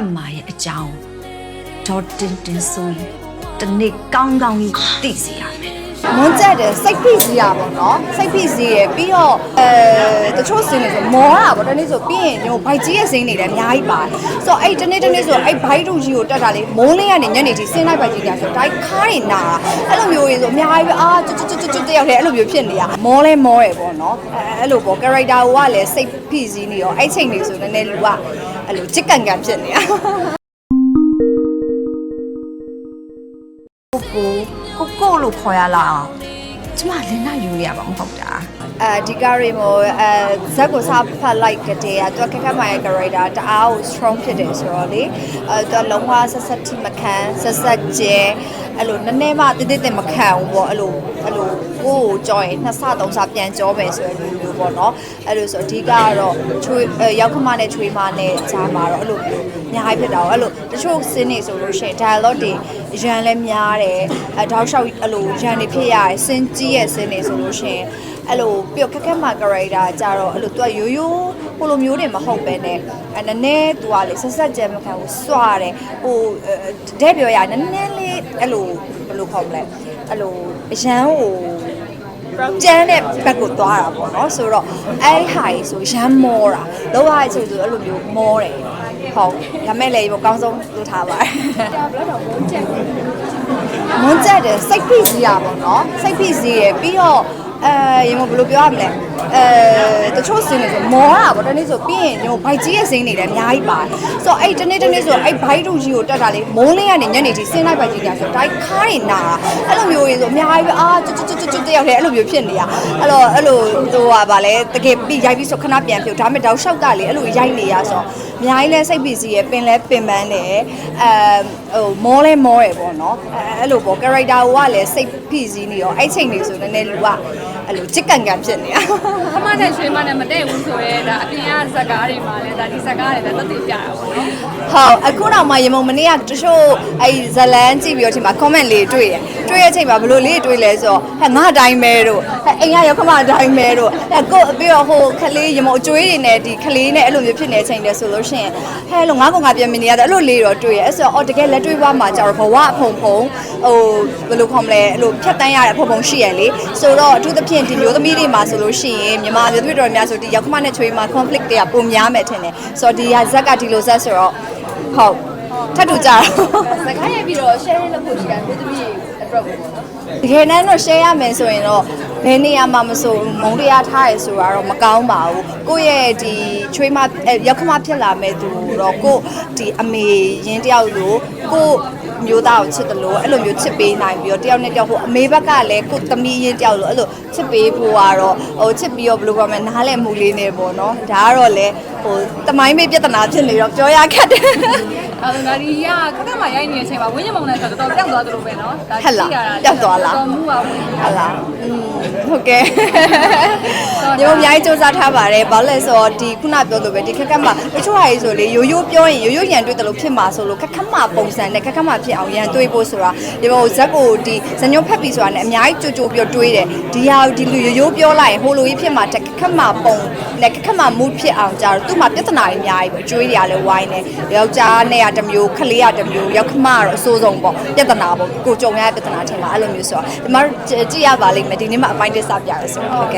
တ်မာရဲ့အကြောင်းဒေါ်တင်တင်ဆိုရင်တနေ့ကောင်းကောင်းကြီးသိစေရမယ်မွန်းကြက်တယ်စိတ်ဖိစီးရပါတော့စိတ်ဖိစီးရပြီးတော့အဲတချို့စင်းနေဆိုမောတာပေါ့တနေ့ဆိုပြီးရင်ညိုဘိုက်ကြီးရဲ့စင်းနေတယ်အများကြီးပါတယ်ဆိုတော့အဲ့တနေ့တနေ့ဆိုအဲ့ဘိုက်တူကြီးကိုတက်တာလေမိုးလင်းကနေညနေထိစင်းလိုက်ဘိုက်ကြီးညာဆိုဒိုက်ခါးတွေနာတာအဲ့လိုမျိုးကြီးဆိုအများကြီးပဲအာကျွတ်ကျွတ်ကျွတ်ကျွတ်တယောက်တည်းအဲ့လိုမျိုးဖြစ်နေရမောလဲမောရယ်ပေါ့နော်အဲအဲ့လိုပေါ့ character ကလည်းစိတ်ဖိစီးနေရောအဲ့ချိန်နေဆိုနည်းနည်းလူက အဲ့လိုချစ်ကန်ကန်ဖြစ်နေရကိုကိုကိုကိုလို့ခေါ်ရလားအောင်ကျမလင်းနာယူနေရမှာမဟုတ်တာအဲဒီကားရီမိုအဲဇက်ကိုစားဖတ်လိုက်ကြတဲ့သူကခက်ခက်မိုင်ရဲ့ character တအားကို strong ဖြစ်တယ်ဆိုတော့လေအဲသူကလုံးဝဆက်ဆက်ထိမခံဆက်ဆက်ကျဲအဲ့လိုနည်းနည်းမှတိတိတိမခံဘူးပေါ့အဲ့လိုအဲ့လို ကိုယ့်ကိုကြောရင်နှစ်ဆသုံးဆပြန်ကြောပဲဆိုတဲ့လူမျိုးပေါ့နော်အဲ့လိုဆိုအဓိကကတော့ချွေးအဲရောက်ခမနဲ့ချွေးမနဲ့ဂျာမှာတော့အဲ့လိုမျိုးအများကြီးဖြစ်တာပေါ့အဲ့လိုတချို့စင်းနေဆိုလို့ရှိရင် dialogue တွေရန်လဲများတယ်အဲတောက်လျှောက်အဲ့လိုရန်နေဖြစ်ရတယ်စင်းကြီးရဲ့စင်းနေဆိုလို့ရှိရင်အဲ့လိုပြီးတော့ခက်ခက်မှာ character ကြတော့အဲ့လိုသူကရိုးရိုး ဟိုလိုမျိုးတွေမဟုတ်ပဲနဲ့အဲနည်းနည်းသူကလေဆက်ဆက်ကြဲမခံဘူးစွာတယ်ဟိုတဲ့ပြောရနည်းနည်းလေးအဲ့လိုဘယ်လိုခေါ်မလဲအဲ့လိုအရန်ဟိုကျန်းတဲ့ဘက်ကိုသွားတာပေါ့နော်ဆိုတော့အဲ့ဒီဟာကြီးဆိုရမ်းမောတာလောကရဲ့အချိန်ဆိုအဲ့လိုမျိုးမောတယ်ဟုတ်ဒါမဲ့လည်းအကောင်းဆုံးလုပ်ထားပါတယ်ဒါဘယ်တော့မုန်းချက်မုန်းချက်တယ်စိတ်ဖိစီးရပါတော့စိတ်ဖိစီးရပြီးတော့ အဲရေမဘယ်လိုပြောရမလဲအဲတချို့စင်းနေဆိုမောတာပေါ့တနေ့ဆိုပြီးရင်ညိုဘိုက်ကြီးရဲ့စင်းနေတယ်အများကြီးပါတယ်ဆိုတော့အဲ့တနေ့တနေ့ဆိုအဲ့ဘိုက်တူကြီးကိုတက်တာလေမိုးလင်းကနေညနေထိစင်းလိုက်ဘိုက်ကြီးညာဆိုဒိုက်ခါးတွေနာတာအဲ့လိုမျိုးကြီးဆိုအများကြီးပဲအာကျွတ်ကျွတ်ကျွတ်ကျွတ်တယောက်တည်းအဲ့လိုမျိုးဖြစ်နေရအဲ့တော့အဲ့လိုဟိုဟာဗာလဲတကယ်ပြီးရိုက်ပြီးဆိုခဏပြန်ပြုတ်ဒါပေမဲ့တောက်လျှောက်ကလေအဲ့လိုရိုက်နေရဆိုတော့အများကြီးလဲစိတ်ပီစီရဲ့ပင်လဲပင်ပန်းတယ်အဲဟိုမောလဲမောရယ်ပေါ့နော်အဲအဲ့လိုပေါ့ character ကလည်းစိတ်ပီစီနေရောအဲ့ချိန်နေဆိုနည်းနည်းလူက အဲ့လိုချစ်ကန်ကန်ဖြစ်နေရအမနဲ့ရွှေမနဲ့မတည့်ဘူးဆိုရဲဒါအပြင်ကဇက်ကားတွေမှာလည်းဒါဒီဇက်ကားတွေလည်းသက်သေပြတာပေါ့နော်ဟုတ်အခုတော့မှရေမုံမနေ့ကတချို့အဲ့ဇလန်းကြည့်ပြီးတော့ဒီမှာ comment လေးတွေ့တယ်တွေ့ရဲ့အချိန်မှာဘယ်လိုလေးတွေ့လဲဆိုတော့ဟဲ့ငါအတိုင်းပဲတို့ဟဲ့အိမ်ကရောက်ခမအတိုင်းပဲတို့ဟဲ့ကို့ပြီးတော့ဟိုခလေးရေမုံအကျွေးတွေနဲ့ဒီခလေးနဲ့အဲ့လိုမျိုးဖြစ်နေတဲ့အချိန်တည်းဆိုလို့ရှိရင်ဟဲ့လို့ငါကငါပြန်မနေရတယ်အဲ့လိုလေးတော့တွေ့ရဲ့အဲ့ဆိုတော့အော်တကယ်လက်တွေ့ဘွားမှာကျတော့ဘဝအဖုံဖုံဟိုဘယ်လိုခေါ်မလဲအဲ့လိုဖြတ်တန်းရတဲ့အဖုံဖုံရှိရလေဆိုတော့အထူးသဖြင့်ဒီမျိုးသမီးတွေမှာဆိုလို့ရှိရင်မြန်မာမျိုးသမီးတော်များဆိုဒီရောက်ခမနဲ့ချွေးမှာ conflict တွေကပုံများမယ်ထင်တယ်ဆိုတော့ဒီဟာဇက်ကဒီလိုဇက်ဆိုတော့ဟုတ် ထပ်တူကြတာစကားရပြီးတော့ share လုပ်ဖို့ရှိတာမျိုးသမီးအတွက်ပေါ့နော်တကယ်တမ်းတော့ share ရမယ်ဆိုရင်တော့ဘယ်နေရာမှာမဆိုမုံတရားထားရဆိုတာတော့မကောင်းပါဘူးကိုယ့်ရဲ့ဒီချွေးမအဲ့ရောက်ခမဖြစ်လာမဲ့သူတော့ကိုယ့်ဒီအမေရင်းတယောက်လိုကိုယ့်မျိုးသားကိုချစ်တယ်လို့အဲ့လိုမျိုးချစ်ပေးနိုင်ပြီးတော့တယောက်နဲ့တယောက်ဟိုအမေဘက်ကလည်းကိုယ့်သမီးရင်းတယောက်လိုအဲ့လိုချစ်ပေးဖို့ကတော့ဟိုချစ်ပြီးတော့ဘယ်လိုပြောမလဲနားလည်မှုလေးနေပေါ့နော်ဒါကတော့လေဟိုတမိုင်းမေးပြဿနာဖြစ်နေတော့ပြောရခက်တယ် အဲဒါဒါဒီကခက်ခက်မှရိုက်နေတဲ့အချိန်မှာဝင်းညမုံနဲ့ဆိုတော့တော်တော်ပြောက်သွားသလိုပဲနော်ဒါဟဲ့လားပြောက်သွားလားတော်မှုပါဝင်ဟလာอืมဟုတ်ကဲ့ညို့အများကြီးစူးစမ်းထားပါတယ်ဘာလို့လဲဆိုတော့ဒီခုနပြောလို့ပဲဒီခက်ခက်မှာတချို့ဟာကြီးဆိုလေရိုးရိုးပြောရင်ရိုးရိုးရန်တွေ့တယ်လို့ဖြစ်မှာဆိုလို့ခက်ခက်မှာပုံစံနဲ့ခက်ခက်မှာဖြစ်အောင်ရန်တွေ့ဖို့ဆိုတာဒီဘောဇက်ကိုဒီဇညုံဖက်ပြီဆိုတာနဲ့အများကြီးကြိုကြိုပြောတွေးတယ်ဒီဟာဒီလူရိုးရိုးပြောလိုက်ရင်ဟိုလိုကြီးဖြစ်မှာတက်ခက်ခက်မှာပုံနဲ့ခက်ခက်မှာ mood ဖြစ်အောင်ကြာတော့သူ့မှာပြဿနာတွေအများကြီးပဲအကျွေးတွေကလည်းဝိုင်းနေယောက်ျားနဲ့ကတစ်မျိုးခလေးကတစ်မျိုးယောက်ခမကတော့အဆိုးဆုံးပေါ့ပြဿနာပေါ့ကိုကြုံရတဲ့ပြဿနာထင်တာအဲ့လိုမျိုးဆိုတော့ဒီမှာကြည့်ရပါလိမ့်မယ်ဒီနေ့မှအပိုင်းတစ်စပြရဆိုတော့ဟုတ်ကဲ့